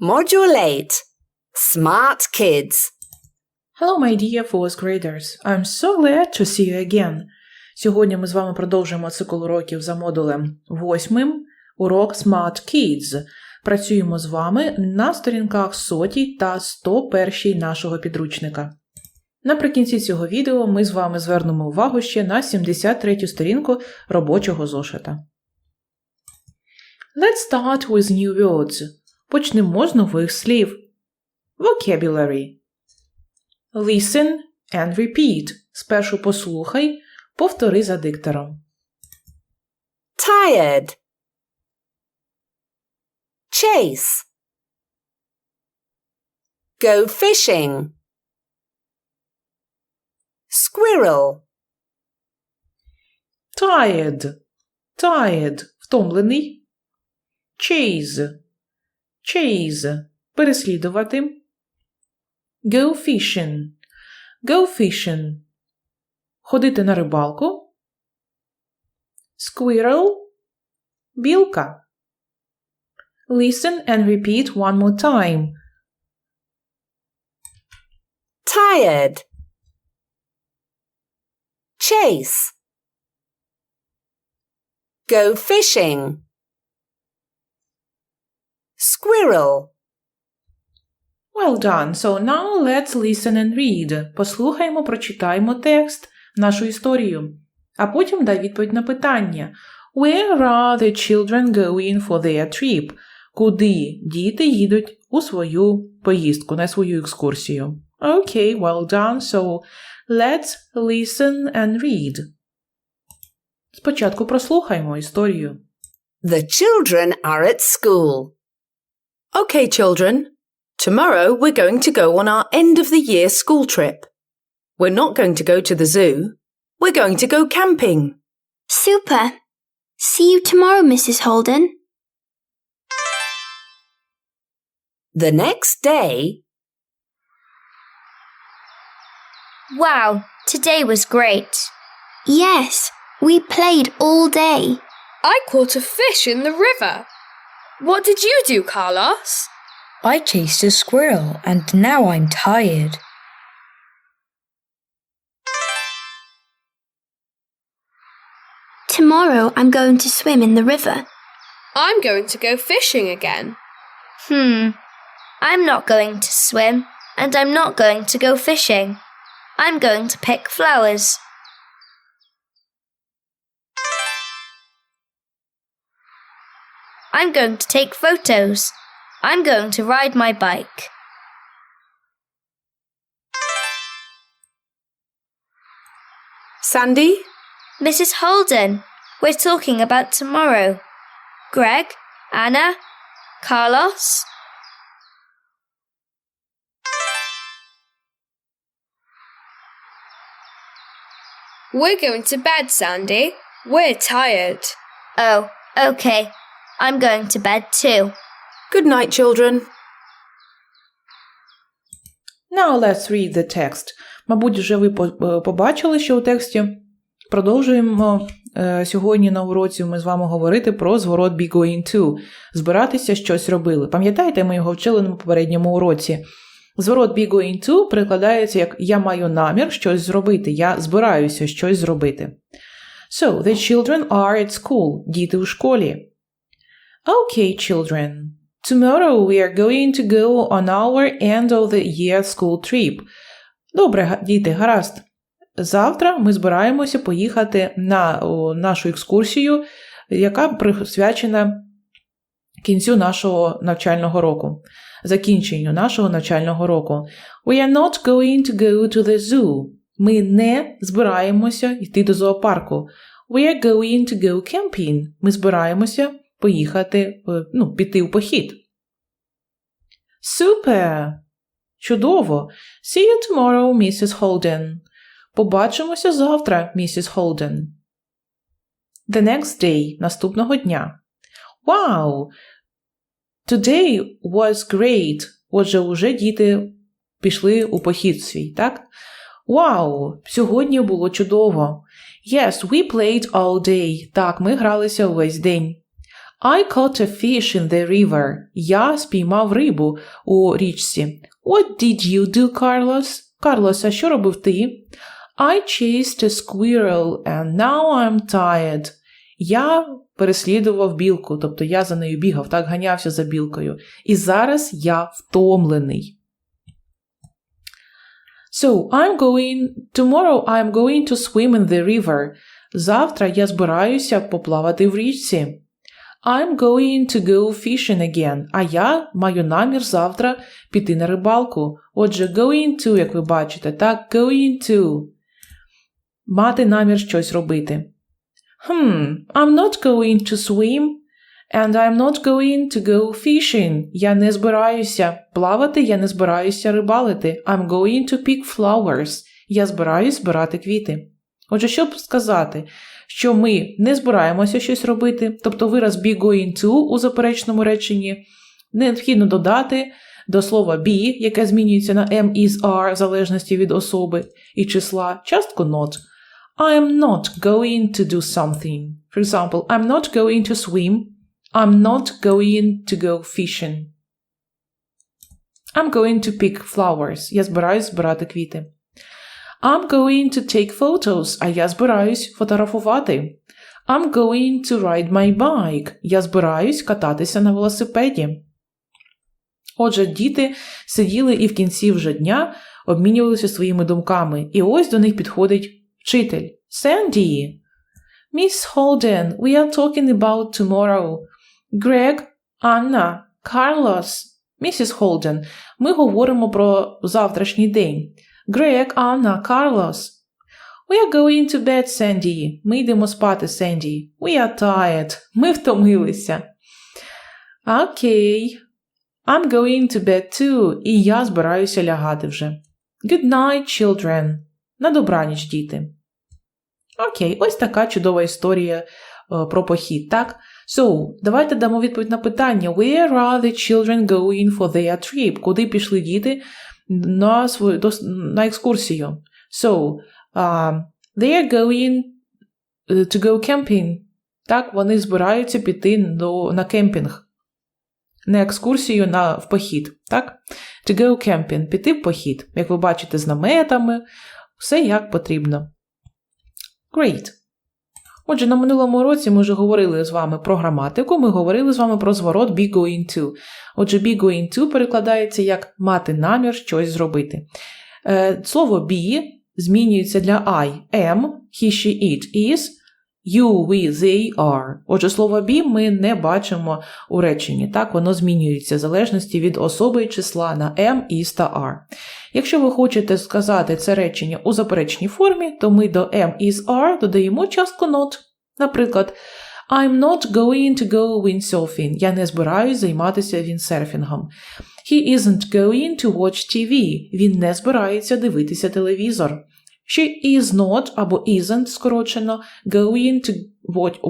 Module 8 Smart Kids. Hello, my dear fourth graders. I'm so glad to see you again. Сьогодні ми з вами продовжуємо цикл уроків за модулем восьмим, урок Smart Kids. Працюємо з вами на сторінках 100 та 101 нашого підручника. Наприкінці цього відео ми з вами звернемо увагу ще на 73 сторінку робочого зошита. Let's start with new words. Почнемо з нових слів. Vocabulary. Listen and repeat. Спершу послухай, повтори за диктором. Tired. Chase. Go fishing. Squirrel. Tired. Tired. Втомлений. Chase. Chase. Переслідувати. Go fishing. Go fishing. Ходити на рибалку. Squirrel. Білка. Listen and repeat one more time. Tired. Chase. Go fishing. Squirrel. Well done. So now let's listen and read. Послухаємо, прочитаємо текст, нашу історію. А потім дай відповідь на питання. Where are the children going for their trip? Куди діти їдуть у свою поїздку, на свою екскурсію? Okay, well done. So let's listen and read. Спочатку прослухаємо історію. The children are at school. Okay, children. Tomorrow we're going to go on our end of the year school trip. We're not going to go to the zoo. We're going to go camping. Super. See you tomorrow, Mrs. Holden. The next day, Wow, today was great. Yes, we played all day. I caught a fish in the river. What did you do, Carlos? I chased a squirrel and now I'm tired. Tomorrow I'm going to swim in the river. I'm going to go fishing again. Hmm. I'm not going to swim, and I'm not going to go fishing. I'm going to pick flowers. I'm going to take photos. I'm going to ride my bike. Sandy, Mrs. Holden, we're talking about tomorrow. Greg, Anna, Carlos. We're going to bed, Sandy. We're tired. Oh, okay. I'm going to bed too. good night, children. Now let's read the text. Мабуть, вже ви е, побачили, що у тексті продовжуємо е, сьогодні на уроці ми з вами говорити про зворот be going to. Збиратися щось робили. Пам'ятаєте, ми його вчили на попередньому уроці. Зворот be going to перекладається як я маю намір щось зробити, я збираюся щось зробити. So, the children are at school. Діти у школі. Okay, children. Tomorrow we are going to go on our end of the year school trip. Добре, діти, гаразд. Завтра ми збираємося поїхати на о, нашу екскурсію, яка присвячена кінцю нашого навчального року, закінченню нашого навчального року. We are not going to go to the zoo. Ми не збираємося йти до зоопарку. We are going to go camping. Ми збираємося поїхати, е, ну, піти в похід. Супер! Чудово! See you tomorrow, Mrs. Holden. Побачимося завтра, місіс Холден. The next day. Наступного дня. Wow! Today was great. Отже, уже діти пішли у похід свій, так? Вау! Сьогодні було чудово. Yes, we played all day. Так, ми гралися увесь день. I caught a fish in the river. Я спіймав рибу у річці. What did you do, Carlos? Carlos, а що робив ти? I chased a squirrel and now I'm tired. Я переслідував білку, тобто я за нею бігав, так ганявся за білкою. І зараз я втомлений. So, I'm going, tomorrow I'm going to swim in the river. Завтра я збираюся поплавати в річці. I'm going to go fishing again. А я маю намір завтра піти на рибалку. Отже, going to, як ви бачите, так, going to. Мати намір щось робити. Hmm, I'm not going to swim, and I'm not going to go fishing. Я не збираюся плавати, я не збираюся рибалити. I'm going to pick flowers. Я збираюсь збирати квіти. Отже, щоб сказати, що ми не збираємося щось робити, тобто вираз be going to у заперечному реченні, необхідно додати до слова be, яке змінюється на am, is, are, в залежності від особи і числа, частку not. I am not going to do something. For example, I'm not going to swim. I'm not going to go fishing. I'm going to pick flowers. Я збираюсь збирати квіти. I'm going to take photos. А я збираюсь фотографувати. I'm going to ride my bike. Я збираюсь кататися на велосипеді. Отже, діти сиділи і в кінці вже дня обмінювалися своїми думками. І ось до них підходить вчитель. Sandy. Miss Holden, we are talking about tomorrow. Greg, Anna, Carlos. Місіс Холден, ми говоримо про завтрашній день. Грег, Анна, Карлос. We are going to bed, Sandy. Ми йдемо спати, Sandy. We are tired. Ми втомилися. Окей. I'm going to bed too. І я збираюся лягати вже. Good night, children. На добраніч, діти. Окей, ось така чудова історія е, про похід, так? So, давайте дамо відповідь на питання. Where are the children going for their trip? Куди пішли діти на, свою, на екскурсію? So, uh, they are going е, to go camping. Так, вони збираються піти до, на кемпінг. Не екскурсію на, в похід, так? To go camping, піти в похід. Як ви бачите, з наметами, все як потрібно. Great. Отже, на минулому році ми вже говорили з вами про граматику, ми говорили з вами про зворот be going to. Отже, be going to перекладається як мати намір щось зробити. Е, Слово be змінюється для I, am, he, she, it, is, you, we, they, are. Отже, слово be ми не бачимо у реченні. Так, воно змінюється в залежності від особи і числа на am, is та are. Якщо ви хочете сказати це речення у заперечній формі, то ми до am, is, are додаємо частку not. Наприклад, I'm not going to go windsurfing. Я не збираюсь займатися віндсерфінгом. He isn't going to watch TV. Він не збирається дивитися телевізор. She is not або isn't скорочено going to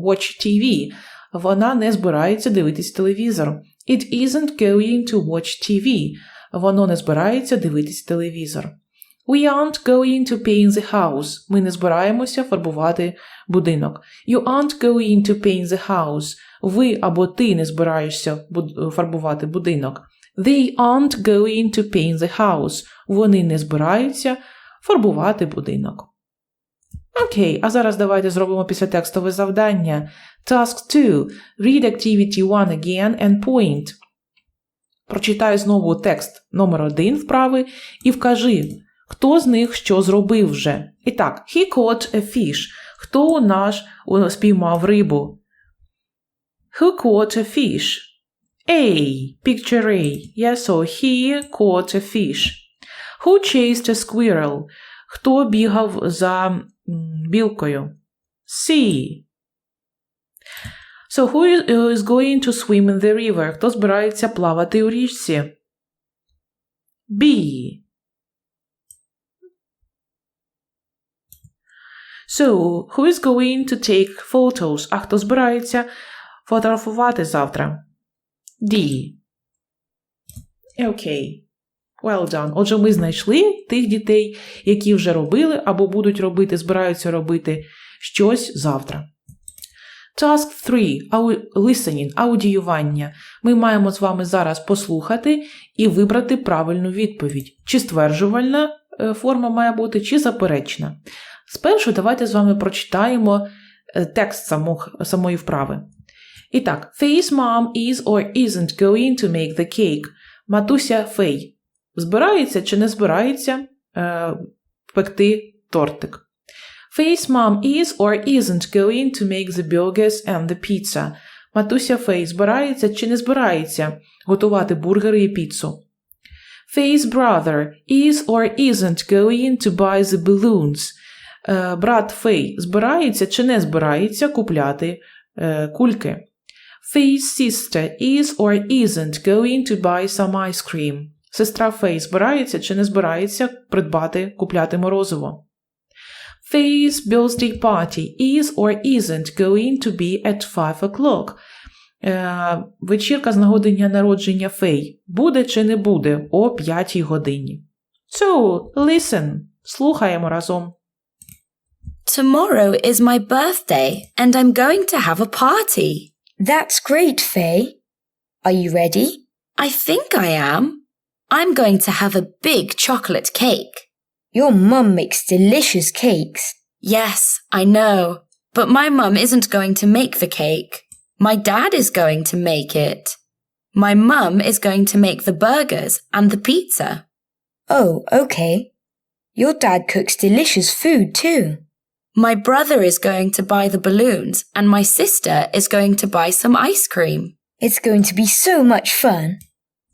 watch, TV. Вона не збирається дивитися телевізор. It isn't going to watch TV. Воно не збирається дивитися телевізор. We aren't going to paint the house. Ми не збираємося фарбувати будинок. You aren't going to paint the house. Ви або ти не збираєшся фарбувати будинок. They aren't going to paint the house. Вони не збираються фарбувати будинок. Окей, а зараз давайте зробимо післятекстове завдання. Task 2. Read activity 1 again and point. Прочитай знову текст номер 1 вправи і вкажи, хто з них що зробив вже. І так, he caught a fish. Хто у нас спіймав рибу? Who caught a fish? A. Picture A. Yes, so he caught a fish. Who chased a squirrel? Хто бігав за білкою? C. So who is, going to swim in the river? Хто збирається плавати у річці? B. So, who is going to take photos? А хто збирається фотографувати завтра? D. Окей. Well done. Отже, ми знайшли тих дітей, які вже робили або будуть робити, збираються робити щось завтра. Task 3. Ау- listening, аудіювання. Ми маємо з вами зараз послухати і вибрати правильну відповідь. Чи стверджувальна е, форма має бути, чи заперечна. Спершу давайте з вами прочитаємо е, текст самох, самої вправи. І так, Faye's mom is or isn't going to make the cake. Матуся Фей. Збирається чи не збирається е, пекти тортик? Faye's mom is or isn't going to make the burgers and the pizza. Матуся Фей збирається чи не збирається готувати бургери і піцу. Faye's brother is or isn't going to buy the balloons. Е, брат Фей збирається чи не збирається купляти е, кульки. Faye's sister is or isn't going to buy some ice cream. Сестра Фей збирається чи не збирається придбати, купляти морозиво. Faye's birthday party is or isn't going to be at 5 o'clock. Е, вечірка з нагоди дня народження Фей буде чи не буде о 5 годині. So, listen. Слухаємо разом. Tomorrow is my birthday and I'm going to have a party. That's great, Faye. Are you ready? I think I am. I'm going to have a big chocolate cake. Your mum makes delicious cakes. Yes, I know. But my mum isn't going to make the cake. My dad is going to make it. My mum is going to make the burgers and the pizza. Oh, okay. Your dad cooks delicious food too. My brother is going to buy the balloons and my sister is going to buy some ice cream. It's going to be so much fun.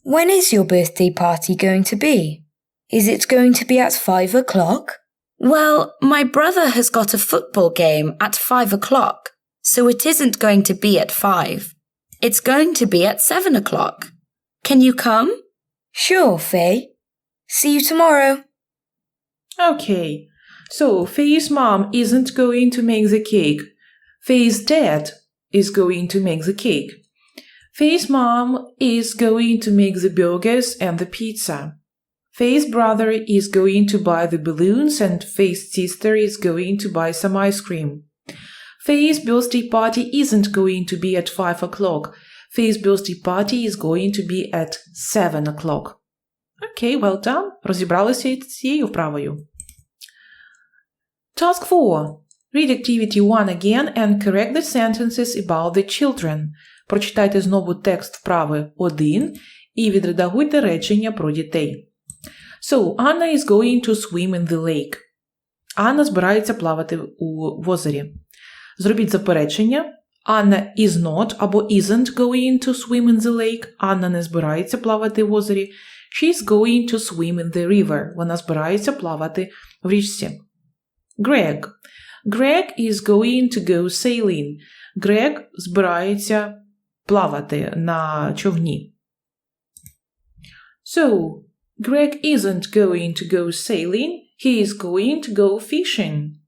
When is your birthday party going to be? Is it going to be at five o'clock? Well, my brother has got a football game at five o'clock, so it isn't going to be at five. It's going to be at seven o'clock. Can you come? Sure, Faye. See you tomorrow. Okay. So, Faye's mom isn't going to make the cake. Faye's dad is going to make the cake. Faye's mom is going to make the burgers and the pizza. Faye's brother is going to buy the balloons and Faye's sister is going to buy some ice cream. Faye's birthday party isn't going to be at 5 o'clock. Faye's birthday party is going to be at 7 o'clock. Окей, well done. Розібралися із цією вправою. Task 4. Read activity 1 again and correct the sentences about the children. Прочитайте знову текст вправи 1 і відредагуйте речення про дітей. So, Anna is going to swim in the lake. Анна збирається плавати у в озері. Зробіть заперечення. Анна is not або isn't going to swim in the lake. Анна не збирається плавати в озері. She's going to swim in the river. Вона збирається плавати в річці. Greg. Greg is going to go sailing. Greg збирається плавати на човні. So, Greg isn't going to go sailing. He is going to go fishing.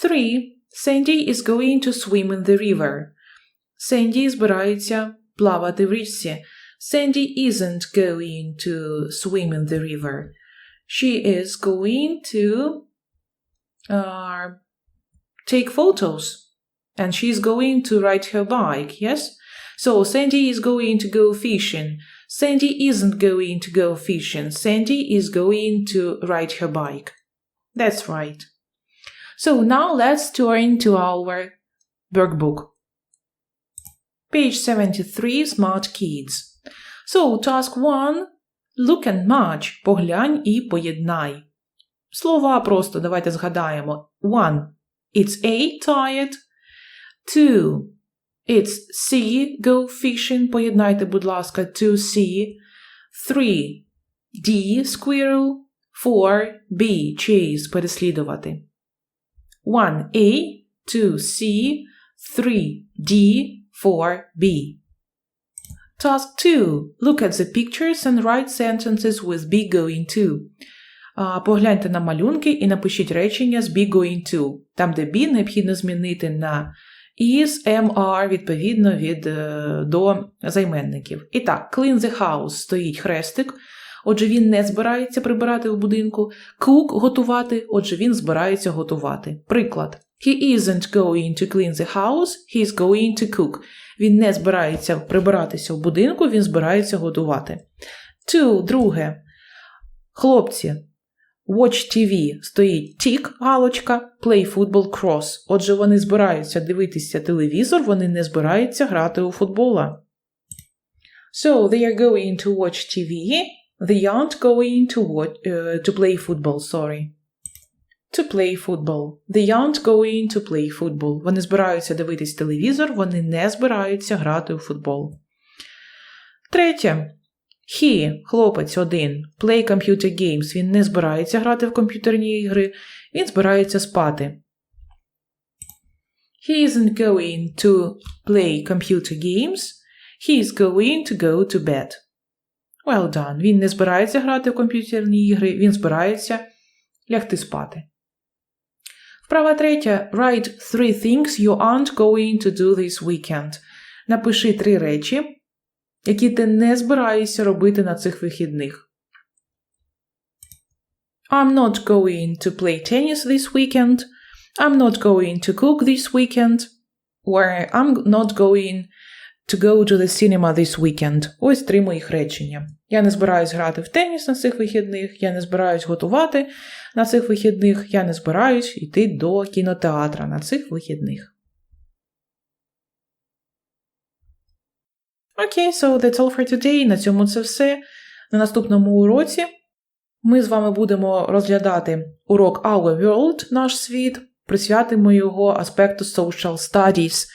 3. Sandy is going to swim in the river. Sandy збирається плавати в річці. Sandy isn't going to swim in the river. She is going to uh, take photos and she's going to ride her bike, yes? So Sandy is going to go fishing. Sandy isn't going to go fishing. Sandy is going to ride her bike. That's right. So now let's turn to our workbook. Page 73 Smart Kids. So task 1 Look and match. Поглянь і поєднай. Слова просто давайте згадаємо. One. It's A. Tired. Two. It's C. Go fishing. Поєднайте, будь ласка, to see. Three. D. Squirrel. Four. B. Chase. Переслідувати. One. A. Two. C. Three. D. Four. B. Task 2. Look at the pictures and write sentences with be going to. А, Погляньте на малюнки і напишіть речення з be going to. Там, де be, необхідно змінити на is, am, are, відповідно від е, до займенників. І так, clean the house стоїть хрестик. отже, він не збирається прибирати в будинку. Cook – готувати, отже, він збирається готувати. Приклад. He isn't going to clean the house, he's going to cook. Він не збирається прибиратися в будинку, він збирається готувати. Two. Друге. Хлопці. Watch TV стоїть тік, галочка, play football cross. Отже, вони збираються дивитися телевізор, вони не збираються грати у футбола. So they are going to watch TV. They aren't going to watch, uh, to play football, sorry. To play football. They aren't going to play football. Вони збираються дивитись телевізор, вони не збираються грати у футбол. Третє. He, хлопець один, play computer games. Він не збирається грати в комп'ютерні ігри, він збирається спати. He isn't going to play computer games. He is going to go to bed. Well done. Він не збирається грати в комп'ютерні ігри, він збирається лягти спати. Вправа третя. Write three things you aren't going to do this weekend. Напиши три речі, які ти не збираєшся робити на цих вихідних. I'm not going to play tennis this weekend. I'm not going to cook this weekend. Or I'm not going to go to the cinema this weekend. Ось три моїх речення. Я не збираюсь грати в теніс на цих вихідних, я не збираюсь готувати на цих вихідних, я не збираюсь йти до кінотеатра на цих вихідних. Окей, so that's all for today. На цьому це все. На наступному уроці ми з вами будемо розглядати урок Our World, наш світ, присвятимо його аспекту Social Studies.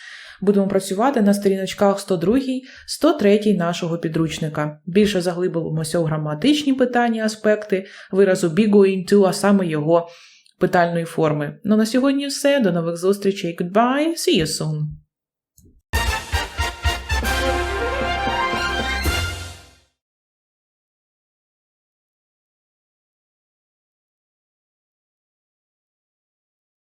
Будемо працювати на сторіночках 102, 103 нашого підручника. Більше заглибимося у граматичні питання, аспекти виразу be going to, а саме його питальної форми. Ну на сьогодні все. До нових зустрічей. Goodbye. See you soon.